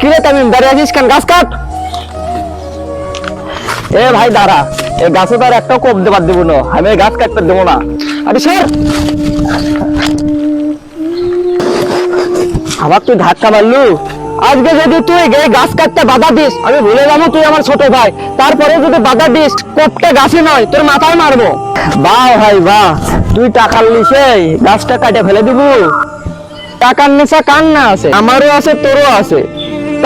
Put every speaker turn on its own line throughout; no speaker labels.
কিরে তামিম, দাঁড়িয়ে আছিস কেন? গাছ কাট। এ ভাই, দাঁড়া। এ গাছে তার একটাও কোপ দেবার দেবো না। আমি গাছ কাটতে দেবো না। আরে সর। আমার তুই ধাক্কা মারলু? আজকে যদি তুই এই গাছ কাটতে বাধা দিস, আমি ভুলে যাব তুই আমার ছোট ভাই। তারপরে যদি বাধা দিস, কোপটা গাছে নয়, তোর মাথায় মারবো। বাহ ভাই, বাহ। তুই টাকার লিসে গাছটা কাটে ফেলে দিব। টাকার নিচা কান না আছে? আমারও আছে, তোরও আছে।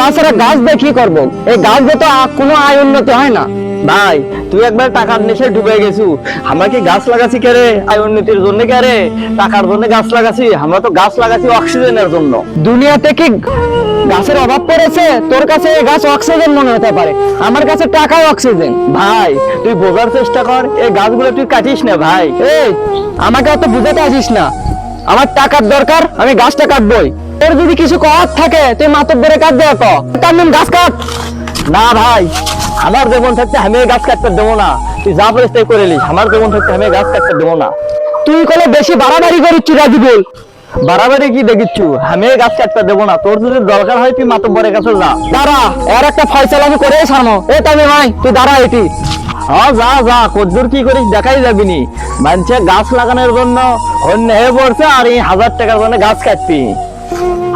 তাছাড়া গাছ দিয়ে কি করব? এই গাছ দিয়ে তো কোনো আয় উন্নতি হয় না। ভাই তুই একবার টাকার নেশে ডুবে গেছু। আমরা কি গাছ লাগাছি কে রে? আয় উন্নতির জন্য কে রে? টাকার জন্য গাছ লাগাছি। আমরা তো গাছ লাগাছি অক্সিজেনের জন্য। দুনিয়াতে কি গাছের অভাব পড়েছে? তোর কাছে এই গাছ অক্সিজেন মনে হতে পারে। আমার কাছে টাকাও অক্সিজেন। ভাই তুই বোঝার চেষ্টা কর এই গাছগুলো তুই কাটিস না ভাই। এই আমাকে অত বুঝাতে আসিস না। আমার টাকার দরকার আমি গাছটা কাটবই। তোর যদি কিছু করার থাকে তুই মাতব বেড়ে কাট দেয় ক। তার নাম গাছ কাট? না ভাই আমার জীবন থাকতে আমি গাছ কাটতে দেবো না। তুই যা বলিস তাই করে আমার জীবন থাকতে আমি গাছ কাটতে দেবো না। তুই কোনো বেশি বাড়াবাড়ি করিস রাজিবুল বাড়াবাড়ি কি দেখিচ্ছু? আমি গাছ কাটতে দেবো না। তোর যদি দরকার হয় তুই মাতব্বরের কাছে যা। দাঁড়া এর একটা ফয়সালা আমি করে সারমো এ তামি ভাই তুই দাঁড়া এটি। হ্যাঁ যা যা কদ্দুর কি করিস দেখাই যাবি নি। মানুষে গাছ লাগানোর জন্য অন্য হয়ে পড়ছে আর এই হাজার টাকার জন্য গাছ কাটবি।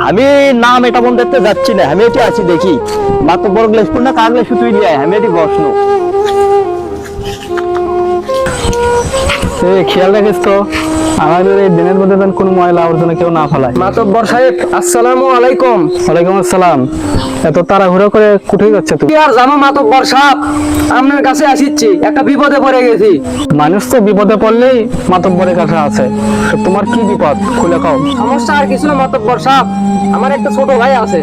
আমি নাম এটা মন দেখতে যাচ্ছি না, আমি এটি আছি দেখি। মাত্র বড় গ্লেস না কাগলেসু তুই নিয়ে আমি এটি বসন।
খেয়াল রাখিস তো। আমাদের এই দিনের মধ্যে যেন কোনো ময়লা আবর্জনা কেউ না ফেলায়।
মাতব্বর সাহেব আসসালামু আলাইকুম।
ওয়ালাইকুম আসসালাম। এত তাড়াহুড়ো করে কুঠে যাচ্ছে
কি আর জানো মাতব্বর সাহেব আপনার কাছে আসিচ্ছি একটা বিপদে পড়ে গেছি।
মানুষ তো বিপদে পড়লেই মাতব্বরের কাছে আছে তোমার কি বিপদ? খুলে খাও
সমস্যা আর কিছু না মাতব্বর সাহেব আমার একটা ছোট ভাই আছে।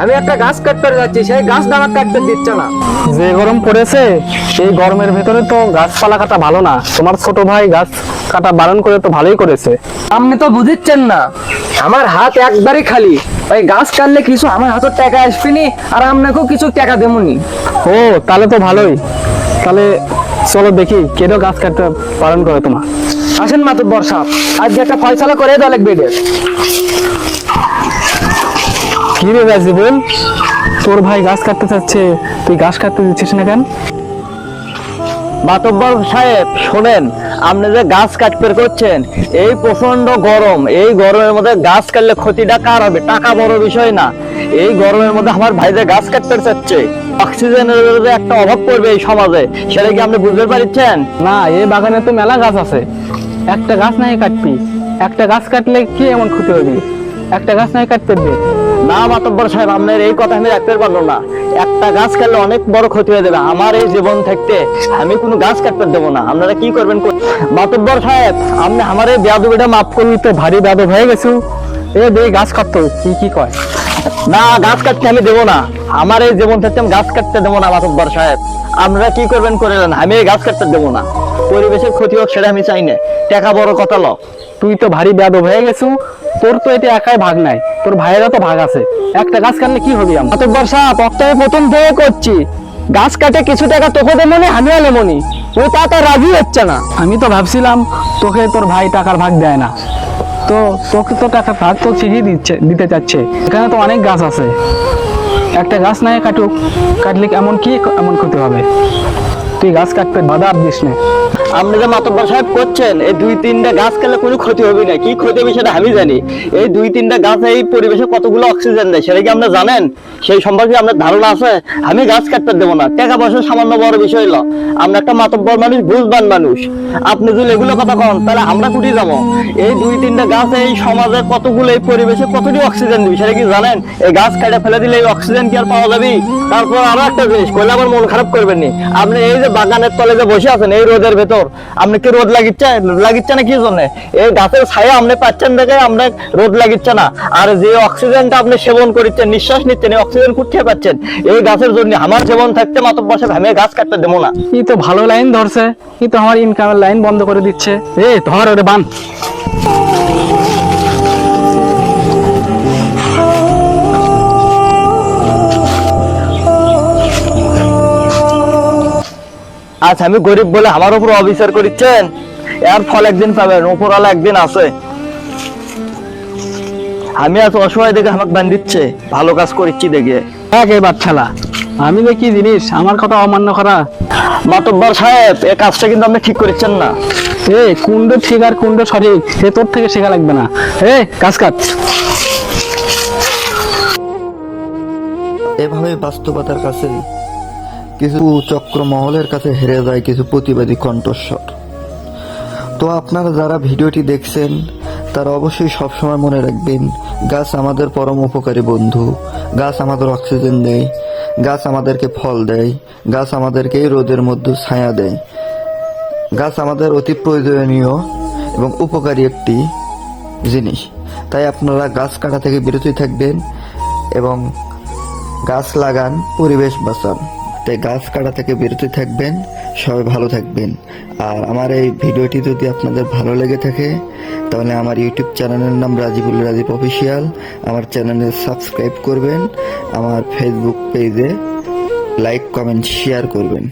আমি একটা গাছ কাটতে যাচ্ছি সেই গাছ আমার কাটতে দিচ্ছে না।
যে গরম পড়েছে এই গরমের ভেতরে তো গাছপালা কাটা ভালো না। তোমার ছোট ভাই গাছ কাটা বারণ করে তো ভালোই করেছে।
আপনি তো বুঝিচ্ছেন না। আমার হাত একবারই খালি। ওই গাছ কাটলে কিছু আমার হাতের টাকা আসবেনি আর আপনাকেও কিছু টাকা দেবনি।
ও তাহলে তো ভালোই। তাহলে চলো দেখি কেন গাছ কাটতে বারণ করে তোমার।
আসেন মাতব্বর সাহেব আজকে একটা ফয়সালা করে দেওয়া লাগবে এদের।
কি রে রাজিবুল তোর ভাই গাছ কাটতে চাচ্ছে তুই গাছ কাটতে দিচ্ছিস না কেন?
মাতব্বর সাহেব শোনেন আপনি যে গাছ কাটতে করছেন, এই প্রচণ্ড গরম, এই গরমের মধ্যে গাছ কাটলে ক্ষতিটা কার হবে? টাকা বড় বিষয় না। এই গরমের মধ্যে আমার ভাই যে গাছ কাটতে চাচ্ছে, অক্সিজেনের একটা অভাব পড়বে এই সমাজে। সেটা কি আপনি বুঝতে পারছেন?
না, এই বাগানে তো মেলা গাছ আছে। একটা গাছ নাই কাটবি। একটা গাছ কাটলে কি এমন ক্ষতি হবে? একটা গাছ নাই কাটতে দে।
না মাতব্বর সাহেব, আপনার এই কথা আমি রাখতে পারব না। একটা গাছ কাটলে অনেক বড় ক্ষতি হয়ে যাবে। আমার এই জীবন থাকতে আমি কোনো গাছ কাটতে দেবো না। আপনারা কি করবেন মাতব্বর সাহেব, আপনি আমার এই বেয়াদবিটা মাফ করুন
তো ভারী বেদব হয়ে গেছু। এ দে, গাছ কাটতো। কি কি কয়?
না, গাছ কাটতে আমি দেবো না। আমার এই জীবন থাকতে আমি গাছ কাটতে দেবো না মাতব্বর সাহেব। আপনারা কি করবেন করে নেন আমি এই গাছ কাটতে দেবো না। পরিবেশের ক্ষতি হোক সেটা আমি চাই না। টাকা বড় কথা ল
তুই তো ভারী বেদব হয়ে গেছু। তোর তো এটা একাই ভাগ নাই তোর ভাইয়েরা তো ভাগ আছে। একটা গাছ কাটলে কি হবে আমার?
সাহেব অক্টারে প্রথম থেকে করছি। গাছ কাটে কিছু টাকা তোকে দেবো না আমিও নেব নি। ও তা তো রাজি হচ্ছে না।
আমি তো ভাবছিলাম তোকে তোর ভাই টাকার ভাগ দেয় না। তো তোকে তো টাকা ভাগ তো ঠিকই দিচ্ছে দিতে চাচ্ছে। এখানে তো অনেক গাছ আছে। একটা গাছ নাই কাটুক কাটলে এমন কি এমন ক্ষতি হবে? তুই গাছ কাটতে বাধা দিস না।
আপনি যে মাতব্বর সাহেব করছেন, এই দুই তিনটা গাছ কাটলে কোনো ক্ষতি হবে না। কি ক্ষতি হবে সেটা আমি জানি। এই দুই তিনটা গাছ এই পরিবেশে কতগুলো অক্সিজেন দেয়, সেটা কি আপনি জানেন? সেই সম্পর্কে আপনার ধারণা আছে? আমি গাছ কাটতে দেবো না। টাকা পয়সা সামান্য বড় বিষয় হলো, আমরা একটা মাতব্বর মানুষ, বুঝবান মানুষ। আপনি যদি এগুলো কথা কন, তাহলে আমরা কুটি যাব? এই দুই তিনটা গাছ এই সমাজে কতগুলো, এই পরিবেশে কতটি অক্সিজেন দিবে, সেটা কি জানেন? এই গাছ কাটে ফেলে দিলে এই অক্সিজেন কি আর পাওয়া যাবে? তারপর আরও একটা জিনিস, কইলে আমার মন খারাপ করবেন আপনি এই যে বাগানের তলে যে বসে আছেন, এই রোদের ভেতর আপনি কি রোদ লাগিচ্ছে? লাগিচ্ছে না কি জন্য? এই গাছের ছায়া আপনি পাচ্ছেন দেখে আপনি রোদ লাগিচ্ছে না। আর যে অক্সিজেনটা আপনি সেবন করছেন নিঃশ্বাস নিচ্ছেন, এই অক্সিজেন কুঠিয়ে পাচ্ছেন, এই গাছের জন্য আমার জীবন থাকতে মাত্র বসে আমি গাছ কাটতে দেবো না।
কি তো ভালো লাইন ধরছে কি তো আমার ইনকামের লাইন বন্ধ করে দিচ্ছে। এ ধর ওরে বান।
আচ্ছা আমি গরিব বলে আমার উপর অবিচার করিচ্ছেন? এর ফল একদিন পাবেন উপরওয়ালা একদিন আছে। আমি আজ অসহায় দেখে আমাকে বান দিচ্ছে ভালো কাজ করেছি দেখে।
এক এই বাচ্চালা আমি যে কি জিনিস আমার কথা অমান্য করা?
মাতব্বর সাহেব এই কাজটা কিন্তু আপনি ঠিক করেছেন না।
এ কুণ্ড ঠিক আর কুণ্ড সঠিক সে তোর থেকে শেখা লাগবে না। এ কাজ কাজ।
এভাবে বাস্তবতার কাছে কিছু চক্র মহলের কাছে হেরে যায় কিছু প্রতিবাদী কণ্ঠস্বর। তো আপনারা যারা ভিডিওটি দেখছেন, তারা অবশ্যই সবসময় মনে রাখবেন, গাছ আমাদের পরম উপকারী বন্ধু। গাছ আমাদের অক্সিজেন দেয়, গাছ আমাদেরকে ফল দেয়, গাছ আমাদেরকে রোদের মধ্যে ছায়া দেয়। গাছ আমাদের অতি প্রয়োজনীয় এবং উপকারী একটি জিনিস। তাই আপনারা গাছ কাটা থেকে বিরতি থাকবেন এবং গাছ লাগান, পরিবেশ বাঁচান। তাই গাছ কাটা থেকে বিরতি থাকবেন, সবাই ভালো থাকবেন। আর আমার এই ভিডিওটি যদি আপনাদের ভালো লেগে থাকে, তাহলে আমার ইউটিউব চ্যানেলের নাম রাজীবুল রাজীব অফিসিয়াল, আমার চ্যানেলে সাবস্ক্রাইব করবেন, আমার ফেসবুক পেজে লাইক কমেন্ট শেয়ার করবেন।